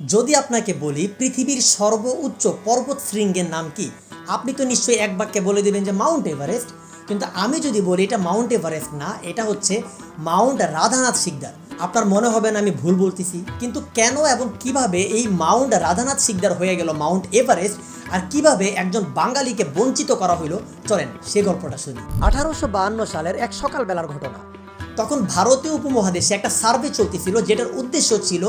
যদি আপনাকে বলি পৃথিবীর সর্বোচ্চ পর্বত শৃঙ্গের নাম কি, আপনি তো নিশ্চয়ই এক বাক্যে বলে দেবেন যে মাউন্ট এভারেস্ট। কিন্তু আমি যদি বলি এটা মাউন্ট এভারেস্ট না, এটা হচ্ছে মাউন্ট রাধানাথ সিকদার আপনার মনে হবে না আমি ভুল বলতেছি, কিন্তু কেন এবং কীভাবে এই মাউন্ট রাধানাথ সিকদার হয়ে গেল মাউন্ট এভারেস্ট আর কীভাবে একজন বাঙালিকে বঞ্চিত করা হইল? চলেন সে গল্পটা শুনি। আঠারোশো সালের এক সকালবেলার ঘটনা। তখন ভারতীয় উপমহাদেশে একটা সার্ভে চলতেছিল, যেটার উদ্দেশ্য ছিল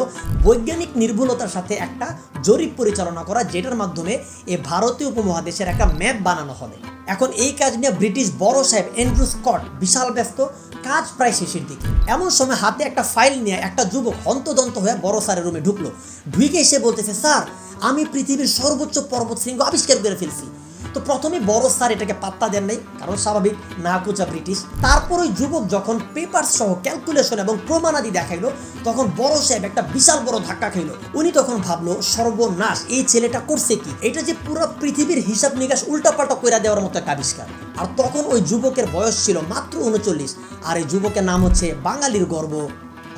বৈজ্ঞানিক নির্ভুলতার সাথে একটা জরিপ পরিচালনা করা, যেটার মাধ্যমে এই ভারতীয় উপমহাদেশের একটা ম্যাপ বানানো হবে। এখন এই কাজ নিয়ে ব্রিটিশ বড় সাহেব এন্ড্রু স্কট বিশাল ব্যস্ত কাজ প্রায় শেষের দিকে। এমন সময় হাতে একটা ফাইল নিয়ে একটা যুবক হন্তদন্ত হয়ে বড় স্যারের রুমে ঢুকলো। ঢুকে এসে বলতেছে, স্যার, আমি পৃথিবীর সর্বোচ্চ পর্বত শৃঙ্গ আবিষ্কার করে ফেলছি। তো প্রথমে বড় স্যার এটাকে পাত্তা দেন নাই, কারণ স্বাভাবিক না কুচা ব্রিটিশ। তারপর ওই যুবক যখন পেপার সহ ক্যালকুলেশন এবং প্রমাণাদি দেখাইলো, তখন বড় সাহেব একটা বিশাল বড় ধাক্কা খাইলো। উনি তখন ভাবলো, সর্বনাশ, এই ছেলেটা করছে কি? এটা যে পুরো পৃথিবীর হিসাব নিকাশ উল্টাপাল্টা কইরা দেওয়ার মতো একটা আবিষ্কার। আর তখন ওই যুবকের বয়স ছিল মাত্র উনচল্লিশ আর এই যুবকের নাম হচ্ছে বাঙালির গর্ব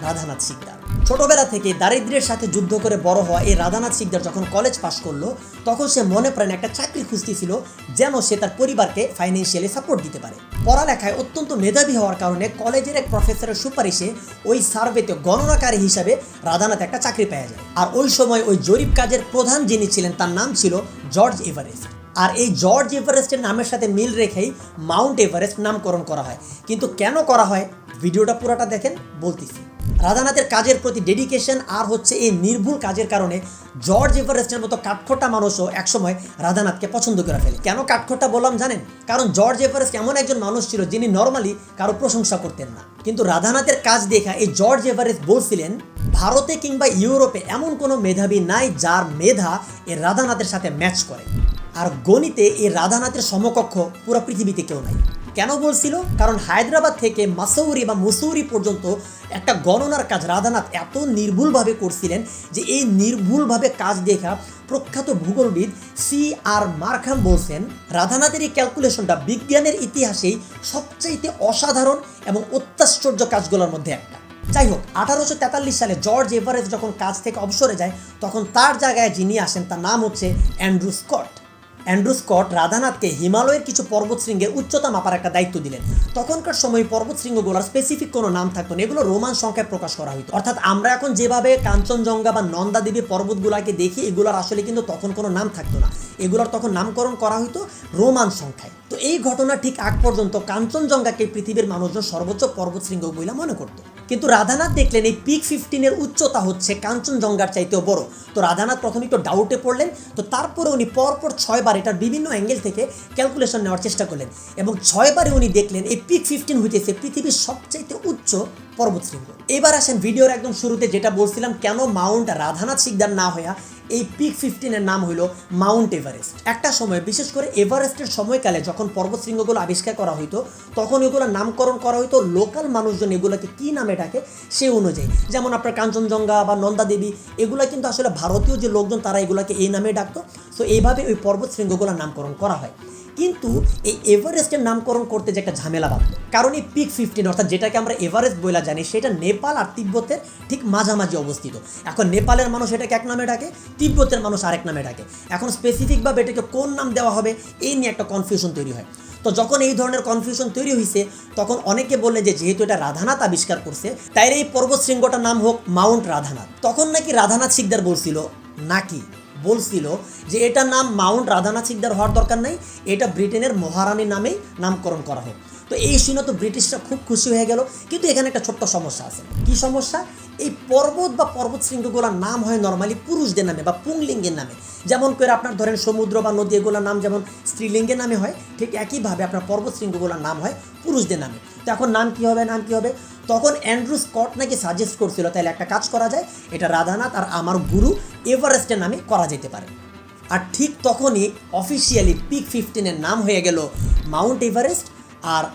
রাধানাথ সিকদার ছোটবেলা থেকে দারিদ্র্যের সাথে যুদ্ধ করে বড় হওয়া এই রাধানাথ সিকদার যখন কলেজ পাশ করল, তখন সে মনে প্রাণে একটা চাকরি খুঁজতেছিল যেন সে তার পরিবারকে ফাইন্যান্সিয়ালি সাপোর্ট দিতে পারে। পড়ালেখায় অত্যন্ত মেধাবী হওয়ার কারণে কলেজের এক প্রফেসরের সুপারিশে ওই সার্ভেতে গণনাকারী হিসাবে রাধানাথ একটা চাকরি পেয়ে যায়। আর ওই সময় ওই জরিপ কাজের প্রধান যিনি ছিলেন, তার নাম ছিল জর্জ এভারেস্ট আর এই জর্জ এভারেস্টের নামের সাথে মিল রেখেই মাউন্ট এভারেস্ট নামকরণ করা হয়। কিন্তু কেন করা হয়? ভিডিওটা পুরোটা দেখেন, বলতেছি। রাধানাথের কাজের প্রতি ডেডিকেশন আর হচ্ছে এই নির্ভুল কাজের কারণে জর্জ এভারেস্টের মতো কাঠখোট্টা মানুষও একসময় রাধানাথকে পছন্দ করে ফেলে। কেন কাঠখোট্টা বললাম জানেন? কারণ জর্জ এভারেস্ট এমন একজন মানুষ ছিল যিনি নর্মালি কারও প্রশংসা করতেন না। কিন্তু রাধানাথের কাজ দেখা এই জর্জ এভারেস্ট বলছিলেন, ভারতে কিংবা ইউরোপে এমন কোনো মেধাবী নাই যার মেধা এ রাধানাথের সাথে ম্যাচ করে। আর গণিতে এই রাধানাথের সমকক্ষ পুরো পৃথিবীতে কেউ নাই। কেন বলছিল? কারণ হায়দ্রাবাদ থেকে মাসৌরি বা মুসৌরি পর্যন্ত একটা গণনার কাজ রাধানাথ এত নির্ভুলভাবে করছিলেন যে এই নির্ভুলভাবে কাজ দেখা প্রখ্যাত ভূগোলবিদ সি আর মারখাম বলছেন, রাধানাথের এই ক্যালকুলেশনটা বিজ্ঞানের ইতিহাসেই সবচাইতে অসাধারণ এবং অত্যাশ্চর্য কাজগুলোর মধ্যে একটা। যাই হোক, আঠারোশো তেতাল্লিশ সালে জর্জ এভারেস্ট যখন কাজ থেকে অবসরে যায়, তখন তার জায়গায় যিনি আসেন, তার নাম হচ্ছে অ্যান্ড্রু স্কট। অ্যান্ড্রু স্কট রাধানাথকে হিমালয়ের কিছু পর্বতশৃঙ্গের উচ্চতা মাপার একটা দায়িত্ব দিলেন। তখনকার সময় পর্বতশৃঙ্গগুলোর স্পেসিফিক কোনো নাম থাকতো না, এগুলো রোমান সংখ্যায় প্রকাশ করা হতো অর্থাৎ আমরা এখন যেভাবে কাঞ্চনজঙ্ঘা বা নন্দা দেবী পর্বতগুলাকে দেখি, এগুলোর আসলে কিন্তু তখন কোনো নাম থাকতো না। এগুলোর তখন নামকরণ করা হতো রোমান সংখ্যায়। তো এই ঘটনা ঠিক আগ পর্যন্ত কাঞ্চনজঙ্ঘাকে পৃথিবীর মানুষজন সর্বোচ্চ পর্বতশৃঙ্গ বইলা মনে করতো। কিন্তু রাধানাথ দেখলেন এই পিক ফিফটিনের উচ্চতা হচ্ছে কাঞ্চনজঙ্ঘার চাইতেও বড়। তো রাধানাথ প্রথমে একটু ডাউটে পড়লেন, তো তারপরে উনি পরপর ছয়বার এটার বিভিন্ন অ্যাঙ্গেল থেকে ক্যালকুলেশন নেওয়ার চেষ্টা করলেন এবং ছয়বারে উনি দেখলেন এই পিক ফিফটিন হইতেছে পৃথিবীর সবচাইতে উচ্চ পর্বতশৃঙ্গ। এবার আসেন ভিডিওর একদম শুরুতে যেটা বলছিলাম, কেন মাউন্ট রাধানাথ সিকদার না হইয়া এই পিক ফিফটিনের নাম হইল মাউন্ট এভারেস্ট? একটা সময়, বিশেষ করে এভারেস্টের সময়কালে যখন পর্বতশৃঙ্গগুলো আবিষ্কার করা হইতো, তখন এগুলো নামকরণ করা হইতো লোকাল মানুষজন এগুলোকে কী নামে ডাকে সে অনুযায়ী। যেমন আপনার কাঞ্চনজঙ্ঘা বা নন্দা দেবী, এগুলো কিন্তু আসলে ভারতীয় যে লোকজন, তারা এগুলোকে এই নামে ডাকতো। সো এইভাবে ওই পর্বতশৃঙ্গগুলোর নামকরণ করা হয়। কিন্তু এই এভারেস্টের নামকরণ করতে যে একটা ঝামেলা বাঁধলো কারণ এই পিক ফিফটিন অর্থাৎ যেটাকে আমরা এভারেস্ট বইলা জানি, সেটা নেপাল আর তিব্বতের ঠিক মাঝামাঝি অবস্থিত। এখন নেপালের মানুষ এটাকে এক নামে ডাকে, তিব্বতের মানুষ আরেক নামে ডাকে। এখন স্পেসিফিকভাবে এটাকে কোন নাম দেওয়া হবে, এই নিয়ে একটা কনফিউশন তৈরি হয়। তো যখন এই ধরনের কনফিউশন তৈরি হয়েছে তখন অনেকে বললে যে যেহেতু এটা রাধানাথ আবিষ্কার করছে তাই এই পর্বত শৃঙ্গটার নাম হোক মাউন্ট রাধানাথ। তখন নাকি রাধানাথ সিকদার বলছিল, নাকি? বলছিল যে এটার নাম মাউন্ট রাধানাথ সিকদার হওয়ার দরকার নাই, এটা ব্রিটেনের মহারানীর নামেই নামকরণ করা হোক। তো এই শুনে তো ব্রিটিশরা খুব খুশি হয়ে গেল। কিন্তু এখানে একটা ছোট্ট সমস্যা আছে। কি সমস্যা? এই পর্বত বা পর্বত শৃঙ্গগুলোর নাম হয় নর্মালি পুরুষদের নামে বা পুংলিঙ্গের নামে। যেমন করে আপনার ধরেন সমুদ্র বা নদী এগুলোর নাম যেমন স্ত্রীলিঙ্গের নামে হয়, ঠিক একইভাবে আপনার পর্বত শৃঙ্গগুলোর নাম হয় পুরুষদের নামে। তো এখন নাম কী হবে, নাম কী হবে? তখন অ্যান্ড্রু স্কট নাকি সাজেস্ট করছিল, তাহলে একটা কাজ করা যায়, এটা রাধানাথ আর আমার গুরু এভারেস্টের নামে করা যেতে পারে। আর ঠিক তখনই অফিসিয়ালি পিক ফিফটিনের নাম হয়ে গেল মাউন্ট এভারেস্ট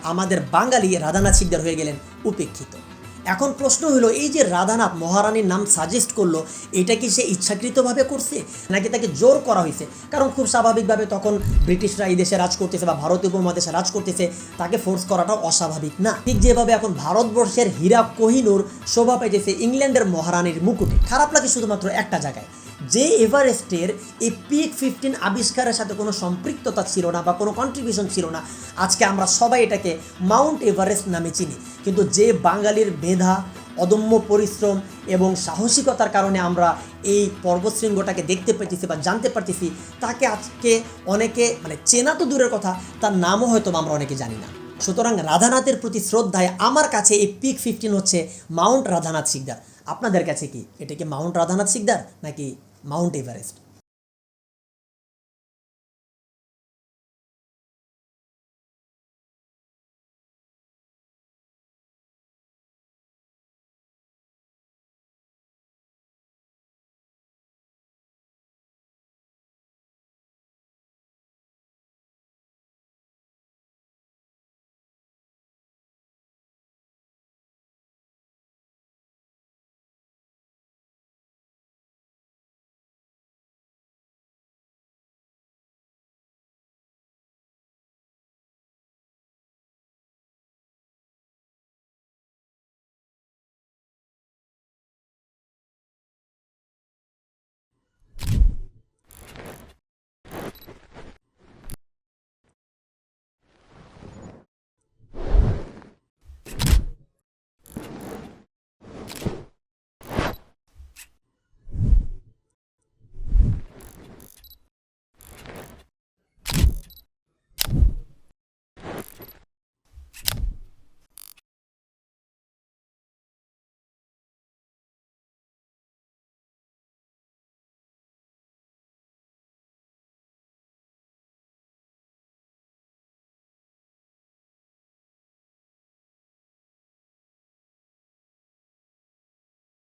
আমাদের বাঙালি রাধানাথ সিকদার হয়ে গেলেন উপেক্ষিত। এখন প্রশ্ন হলো, এই যে রাধানাথ মহারানীর নাম সাজেস্ট করল, এটা কি সে ইচ্ছাকৃতভাবে করছে? নাকি তাকে জোর করা হয়েছে? কারণ খুব স্বাভাবিকভাবে তখন ব্রিটিশরা এই দেশে রাজ করতেছে বা ভারতীয় উপমহাদেশে রাজ করতেছে, তাকে ফোর্স করাটাও অস্বাভাবিক না। ঠিক যেভাবে এখন ভারতবর্ষের হীরা কোহিনুর শোভা পেয়েছে ইংল্যান্ডের মহারানীর মুকুটে। খারাপ লাগে শুধুমাত্র একটা জায়গায়। যে এভারেস্টের এই পিক ফিফটিন আবিষ্কারের সাথে কোনো সম্পৃক্ততা ছিল না বা কোনো কন্ট্রিবিউশন ছিল না, আজকে আমরা সবাই এটাকে মাউন্ট এভারেস্ট নামে চিনি। কিন্তু যে বাঙালির মেধা, অদম্য পরিশ্রম এবং সাহসিকতার কারণে আমরা এই পর্বতশৃঙ্গটাকে দেখতে পেতেছি বা জানতে পারতেছি, তাকে আজকে অনেকে মানে চেনা তো দূরের কথা, তার নামও হয়তো আমরা অনেকে জানি না। সুতরাং রাধানাথের প্রতি শ্রদ্ধায় আমার কাছে এই পিক ফিফটিন হচ্ছে মাউন্ট রাধানাথ সিকদার আপনাদের কাছে কি? এটা কি মাউন্ট রাধানাথ সিকদার নাকি মাউন্ট এভারেস্ট